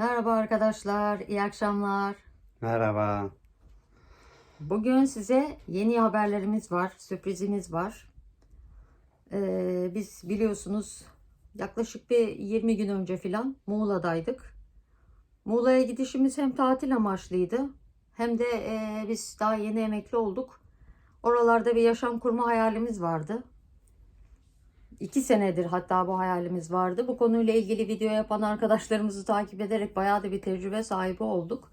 Merhaba arkadaşlar, iyi akşamlar. Merhaba. Bugün size yeni haberlerimiz var, sürprizimiz var. Ee, biz biliyorsunuz yaklaşık bir 20 gün önce filan Muğla'daydık. Muğla'ya gidişimiz hem tatil amaçlıydı hem de e, biz daha yeni emekli olduk. Oralarda bir yaşam kurma hayalimiz vardı. İki senedir hatta bu hayalimiz vardı. Bu konuyla ilgili video yapan arkadaşlarımızı takip ederek bayağı da bir tecrübe sahibi olduk.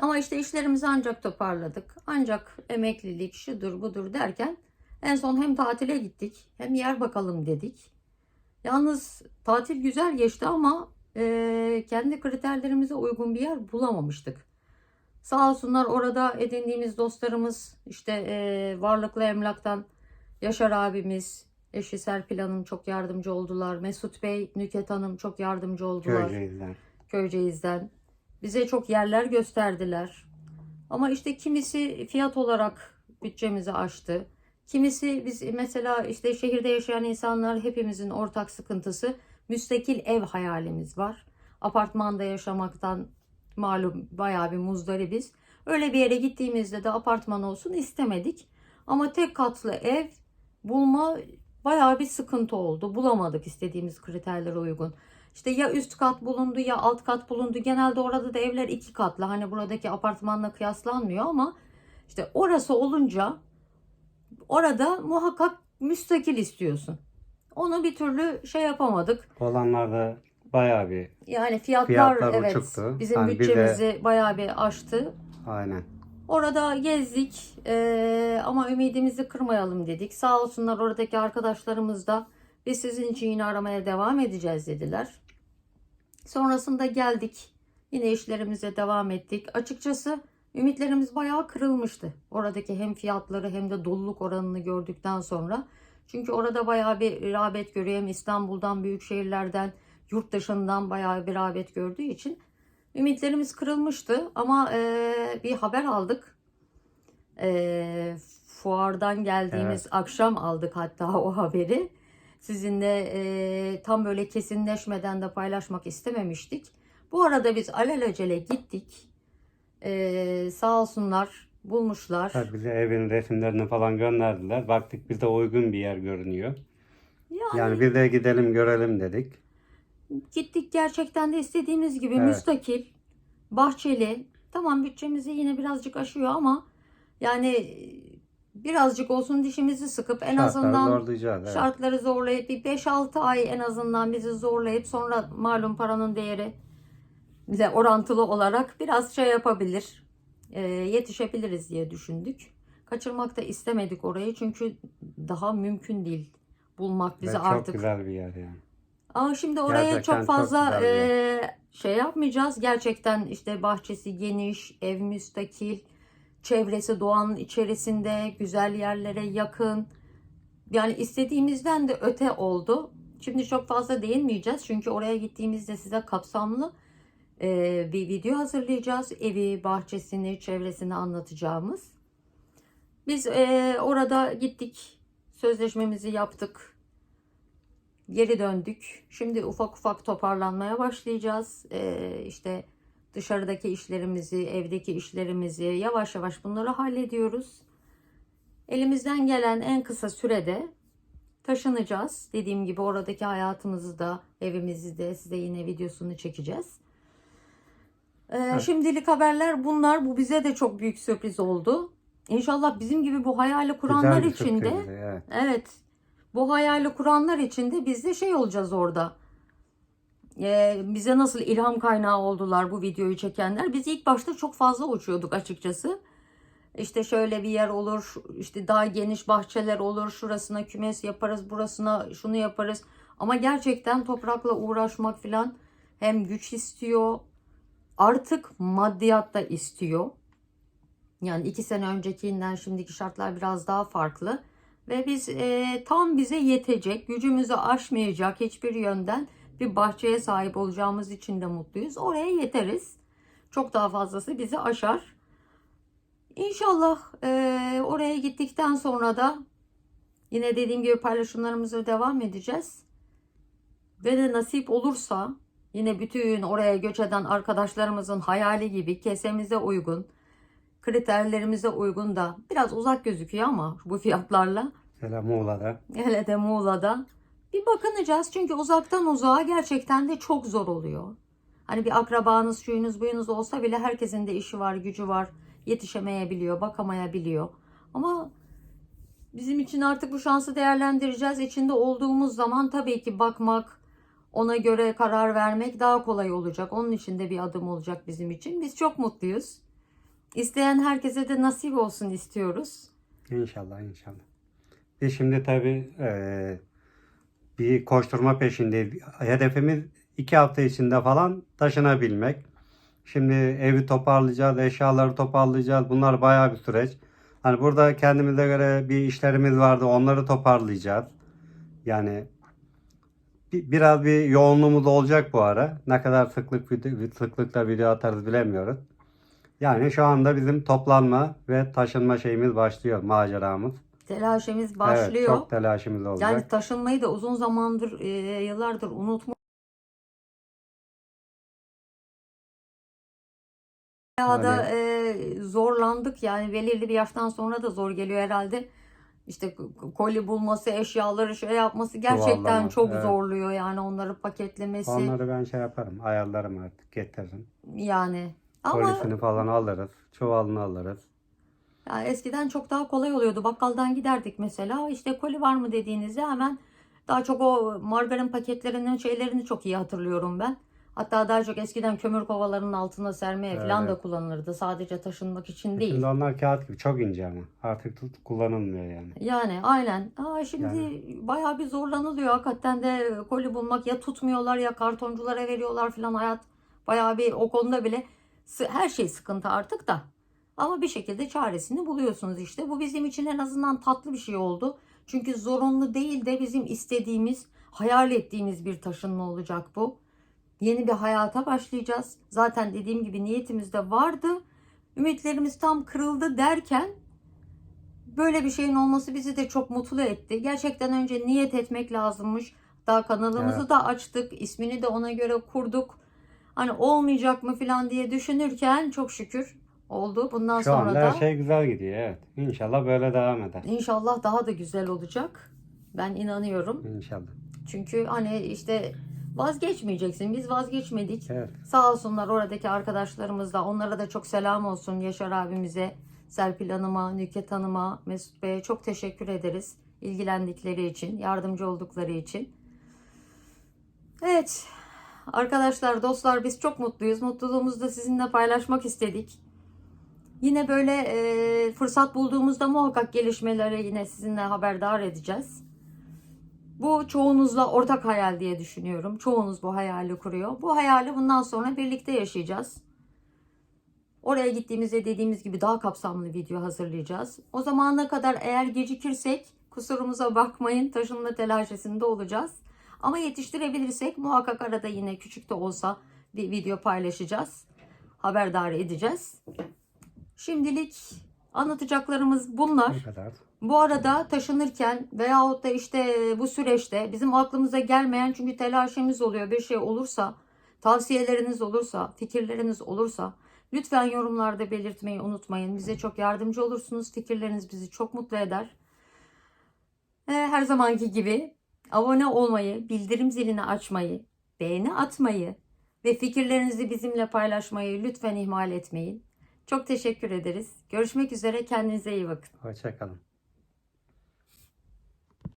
Ama işte işlerimizi ancak toparladık. Ancak emeklilik şudur budur derken en son hem tatile gittik hem yer bakalım dedik. Yalnız tatil güzel geçti ama e, kendi kriterlerimize uygun bir yer bulamamıştık. Sağ olsunlar orada edindiğimiz dostlarımız işte e, Varlıklı Emlak'tan Yaşar abimiz, eşi Serpil Hanım çok yardımcı oldular. Mesut Bey, Nüket Hanım çok yardımcı oldular. Köyceğiz'den. Köyceğiz'den. Bize çok yerler gösterdiler. Ama işte kimisi fiyat olarak bütçemizi aştı. Kimisi biz mesela işte şehirde yaşayan insanlar hepimizin ortak sıkıntısı müstakil ev hayalimiz var. Apartmanda yaşamaktan malum bayağı bir muzdaribiz. Öyle bir yere gittiğimizde de apartman olsun istemedik. Ama tek katlı ev bulma bayağı bir sıkıntı oldu. Bulamadık istediğimiz kriterlere uygun. İşte ya üst kat bulundu ya alt kat bulundu. Genelde orada da evler iki katlı. Hani buradaki apartmanla kıyaslanmıyor ama işte orası olunca orada muhakkak müstakil istiyorsun. Onu bir türlü şey yapamadık. Olanlar da bayağı bir Yani fiyatlar, Fiyatlar evet uçuktu. bizim Hani bir de- bütçemizi bayağı bir aştı. aynen. Orada gezdik eee, ama ümidimizi kırmayalım dedik. Sağ olsunlar oradaki arkadaşlarımız da biz sizin için yine aramaya devam edeceğiz dediler. Sonrasında geldik. Yine işlerimize devam ettik. Açıkçası ümitlerimiz bayağı kırılmıştı. Oradaki hem fiyatları hem de doluluk oranını gördükten sonra. Çünkü orada bayağı bir rağbet görüyor. Hem İstanbul'dan, büyük şehirlerden, yurt dışından bayağı bir rağbet gördüğü için ümitlerimiz kırılmıştı. Ama eee, bir haber aldık. Eee, fuardan geldiğimiz Evet. akşam aldık hatta o haberi. Sizinle eee, tam böyle kesinleşmeden de paylaşmak istememiştik. Bu arada biz alelacele gittik. Eee sağ olsunlar bulmuşlar. Tabii bize evin resimlerini falan gönderdiler. Baktık bize uygun bir yer görünüyor. Yani, Yani bir de gidelim görelim dedik. Gittik gerçekten de istediğimiz gibi Evet. müstakil, bahçeli. Tamam bütçemizi yine birazcık aşıyor ama yani birazcık olsun dişimizi sıkıp en Şartları azından. Evet. şartları zorlayıp bir 5-6 ay en azından bizi zorlayıp sonra malum paranın değeri bize orantılı olarak biraz şey yapabilir, e, yetişebiliriz diye düşündük. Kaçırmak da istemedik orayı çünkü daha mümkün değil bulmak Ve bizi çok artık. güzel bir yer yani. Ama şimdi oraya Gerçekten çok çok fazla yer. e, şey yapmayacağız. Gerçekten işte bahçesi geniş, ev müstakil, çevresi doğanın içerisinde, güzel yerlere yakın. Yani istediğimizden de öte oldu. Şimdi çok fazla değinmeyeceğiz. Çünkü oraya gittiğimizde size kapsamlı e, bir video hazırlayacağız. Evi, bahçesini, çevresini anlatacağımız. Biz e, orada gittik. Sözleşmemizi yaptık. Geri döndük. Şimdi ufak ufak toparlanmaya başlayacağız. Ee, işte dışarıdaki işlerimizi, evdeki işlerimizi yavaş yavaş bunları hallediyoruz. Elimizden gelen en kısa sürede taşınacağız. Dediğim gibi oradaki hayatımızı da, evimizi de size yine videosunu çekeceğiz. Ee, Şimdilik haberler bunlar. Bu bize de çok büyük sürpriz oldu. İnşallah bizim gibi bu hayali kuranlar için de Evet. Evet. Bu hayali kuranlar için de biz de şey olacağız orada. Ee, bize nasıl ilham kaynağı oldular bu videoyu çekenler. Biz ilk başta çok fazla uçuyorduk açıkçası. İşte şöyle bir yer olur, işte daha geniş bahçeler olur, şurasına kümes yaparız, burasına şunu yaparız. Ama gerçekten toprakla uğraşmak falan hem güç istiyor, artık maddiyat da istiyor. Yani iki sene öncekinden şimdiki şartlar biraz daha farklı. Ve biz e, tam bize yetecek, gücümüzü aşmayacak hiçbir yönden bir bahçeye sahip olacağımız için de mutluyuz. Oraya yeteriz. Çok daha fazlası bizi aşar. İnşallah e, oraya gittikten sonra da yine dediğim gibi paylaşımlarımıza devam edeceğiz. Ve de nasip olursa Yine bütün oraya göç eden arkadaşlarımızın hayali gibi kesemize uygun, kriterlerimize uygun da biraz uzak gözüküyor ama bu fiyatlarla. Mesela Muğla'da. Hele de Muğla'da. Bir bakınacağız çünkü uzaktan uzağa gerçekten de çok zor oluyor. Hani bir akrabanız, şuyunuz, buyunuz olsa bile herkesin de işi var, gücü var. Yetişemeyebiliyor, bakamayabiliyor. Ama bizim için artık bu şansı değerlendireceğiz. İçinde olduğumuz zaman tabii ki bakmak, ona göre karar vermek daha kolay olacak. Onun için de bir adım olacak bizim için. Biz çok mutluyuz. İsteyen herkese de nasip olsun istiyoruz. İnşallah inşallah. Biz şimdi tabii eee, bir koşturma peşindeyiz. Hedefimiz iki hafta içinde falan taşınabilmek. Şimdi evi toparlayacağız, eşyaları toparlayacağız. Bunlar bayağı bir süreç. Hani burada kendimize göre bir işlerimiz vardı. Onları toparlayacağız. Yani bi- biraz bir yoğunluğumuz olacak bu ara. Ne kadar sıklık sıklıkla video atarız bilemiyoruz. Yani şu anda bizim toplanma ve taşınma şeyimiz başlıyor, maceramız. Telaşemiz başlıyor. Evet, çok telaşımız olacak. Yani taşınmayı da uzun zamandır, e, yıllardır unutmuş. Bayağı da e, zorlandık yani belirli bir yaştan sonra da zor geliyor herhalde. İşte koli bulması, eşyaları şey yapması gerçekten Çuvallaması, çok evet. zorluyor yani onları paketlemesi Onları ben şey yaparım, ayarlarım artık, getiririm. yani. Ama Polisini falan alırız, çuvalını alırız. Ya eskiden çok daha kolay oluyordu. Bakkaldan giderdik mesela. İşte koli var mı dediğinizde hemen daha çok o margarin paketlerinin şeylerini çok iyi hatırlıyorum ben. Hatta daha çok eskiden kömür kovalarının altına sermeye falan da Evet. kullanılırdı. Sadece taşınmak için değil. Şimdi onlar kağıt gibi çok ince ama artık tut- kullanılmıyor yani. Yani aynen. Aa, şimdi Yani. bayağı bir zorlanılıyor. Hakikaten de koli bulmak ya tutmuyorlar ya kartonculara veriyorlar falan hayat. Bayağı bir o konuda bile her şey sıkıntı artık da. Ama bir şekilde çaresini buluyorsunuz işte. Bu bizim için en azından tatlı bir şey oldu. Çünkü zorunlu değil de bizim istediğimiz, hayal ettiğimiz bir taşınma olacak bu. Yeni bir hayata başlayacağız. Zaten dediğim gibi niyetimiz de vardı. Ümitlerimiz tam kırıldı derken böyle bir şeyin olması bizi de çok mutlu etti. Gerçekten önce niyet etmek lazımmış. Daha kanalımızı Evet. da açtık. ismini de ona göre kurduk. Hani olmayacak mı falan diye düşünürken çok şükür oldu. Bundan Şu sonra anda da her şey güzel gidiyor evet. İnşallah böyle devam eder. inşallah daha da güzel olacak. Ben inanıyorum. İnşallah. Çünkü hani işte vazgeçmeyeceksin. Biz vazgeçmedik. Evet. Sağ olsunlar oradaki arkadaşlarımız da. Onlara da çok selam olsun Yaşar abimize, Serpil Hanım'a, Nüket Hanım'a, Mesut Bey'e çok teşekkür ederiz. ilgilendikleri için, yardımcı oldukları için. Evet arkadaşlar, dostlar biz çok mutluyuz. Mutluluğumuzu da sizinle paylaşmak istedik. Yine böyle e, fırsat bulduğumuzda muhakkak gelişmeleri yine sizinle haberdar edeceğiz. Bu çoğunuzla ortak hayal diye düşünüyorum. Çoğunuz bu hayali kuruyor. Bu hayali bundan sonra birlikte yaşayacağız. Oraya gittiğimizde dediğimiz gibi daha kapsamlı video hazırlayacağız. O zamana kadar eğer gecikirsek kusurumuza bakmayın. Taşınma telaşesinde olacağız. Ama yetiştirebilirsek muhakkak arada yine küçük de olsa bir video paylaşacağız. Haberdar edeceğiz. Şimdilik anlatacaklarımız bunlar. Bu kadar. Bu arada taşınırken veyahut da işte bu süreçte bizim aklımıza gelmeyen çünkü telaşemiz oluyor bir şey olursa, tavsiyeleriniz olursa, fikirleriniz olursa lütfen yorumlarda belirtmeyi unutmayın. Bize çok yardımcı olursunuz. Fikirleriniz bizi çok mutlu eder. Ee, Her zamanki gibi abone olmayı, bildirim zilini açmayı, beğeni atmayı ve fikirlerinizi bizimle paylaşmayı lütfen ihmal etmeyin. Çok teşekkür ederiz. Görüşmek üzere. Kendinize iyi bakın. Hoşçakalın.